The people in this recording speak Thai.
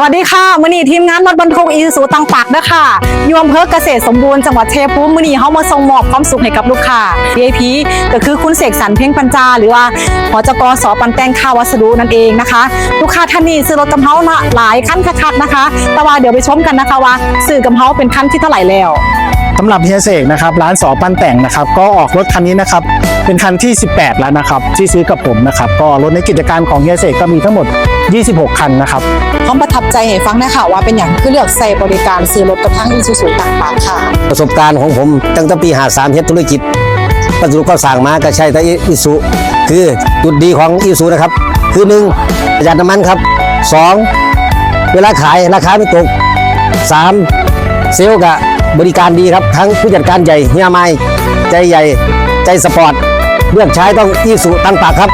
สวัสดีค่ะมือนีทีมงานรถบรรทุกอีซูตังปักนะคะยู่อำเภอเกษตรสมบูรณ์จังหวัดเชียภูมิมือนีเฮามาส่งมอบความสุขให้กับลูกค้า VIP ก็คือคุณเสกสรรเพ่งปัญจา หรือว่าหอจกสปันแตงข้าวัสดุนั่นเองนะคะ ลูกค้าท่านนี้ซื้อรถกำเฮานะหลายขั้นคักๆนะคะ แต่ว่าเดี๋ยวไปชมกันนะคะว่าซื้อกำเฮาเป็นขั้นที่เท่าไหร่แล้ว สำหรับเฮียเสกนะครับร้านสอปั้นแต่งนะครับ ก็ออกรถคันนี้นะครับ เป็นคันที่ 18 แล้วนะครับ ที่ซื้อกับผมนะครับ ก็รถในกิจการของเฮียเสกก็มีทั้งหมด 26 คันนะครับพร้อมประทับใจให้ฟังนะคะว่าเป็นอย่างคือเลือกใส่บริการซื้อรถกับทางอีซูซูต่างปากค่ะ ประสบการณ์ของผมตั้งแต่ปี53เฮ็ดธุรกิจประจุก็สั่งมาก็ใช้แต่อิสุคือจุดดีของอิสุนะครับ คือหนึ่งประหยัดน้ำมันครับสองเวลาขายราคาไม่ตกสามเซลล์กับ บริการดีครับทั้งผู้จัดการใหญ่เฮียไม้ใจใหญ่ ใจสปอร์ตเลือกใช้ต้องอิสุตั้งปากครับ